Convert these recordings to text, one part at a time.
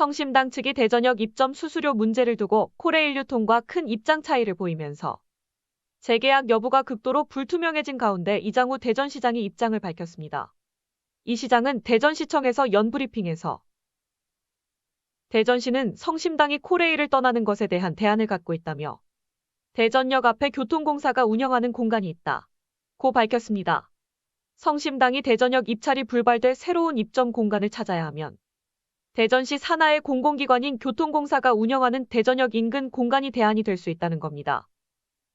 성심당 측이 대전역 입점 수수료 문제를 두고 코레일유통과 큰 입장 차이를 보이면서 재계약 여부가 극도로 불투명해진 가운데 이장우 대전시장이 입장을 밝혔습니다. 이 시장은 대전시청에서 연브리핑에서 대전시는 성심당이 코레일을 떠나는 것에 대한 대안을 갖고 있다며 대전역 앞에 교통공사가 운영하는 공간이 있다. 고 밝혔습니다. 성심당이 대전역 입찰이 불발돼 새로운 입점 공간을 찾아야 하면 대전시 산하의 공공기관인 교통공사가 운영하는 대전역 인근 공간이 대안이 될 수 있다는 겁니다.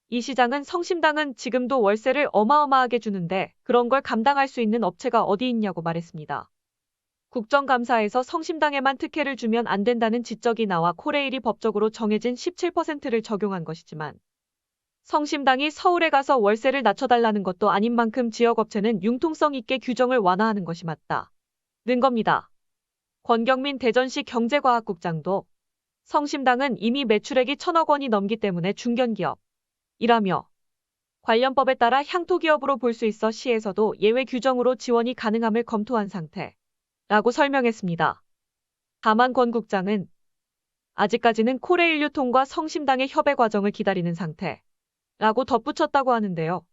이 시장은 성심당은 지금도 월세를 어마어마하게 주는데 그런 걸 감당할 수 있는 업체가 어디 있냐고 말했습니다. 국정감사에서 성심당에만 특혜를 주면 안 된다는 지적이 나와 코레일이 법적으로 정해진 17%를 적용한 것이지만 성심당이 서울에 가서 월세를 낮춰달라는 것도 아닌 만큼 지역업체는 융통성 있게 규정을 완화하는 것이 맞다. 는 겁니다. 권경민 대전시 경제과학국장도 성심당은 이미 매출액이 천억 원이 넘기 때문에 중견기업. 이라며 관련법에 따라 향토기업으로 볼 수 있어 시에서도 예외 규정으로 지원이 가능함을 검토한 상태. 라고 설명했습니다. 다만 권 국장은 아직까지는 코레일 유통과 성심당의 협의 과정을 기다리는 상태. 라고 덧붙였다고 하는데요.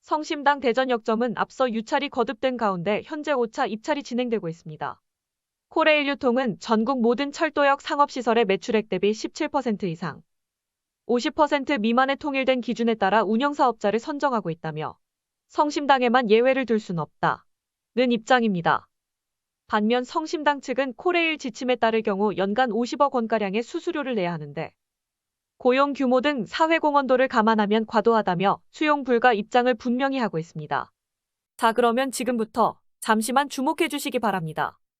성심당 대전 역점은 앞서 유찰이 거듭된 가운데 현재 5차 입찰이 진행되고 있습니다. 코레일 유통은 전국 모든 철도역 상업시설의 매출액 대비 17% 이상, 50% 미만의 통일된 기준에 따라 운영사업자를 선정하고 있다며 성심당에만 예외를 둘 순 없다. 는 입장입니다. 반면 성심당 측은 코레일 지침에 따를 경우 연간 50억 원가량의 수수료를 내야 하는데 고용 규모 등 사회공헌도를 감안하면 과도하다며 수용 불가 입장을 분명히 하고 있습니다. 자 그러면 지금부터 잠시만 주목해 주시기 바랍니다.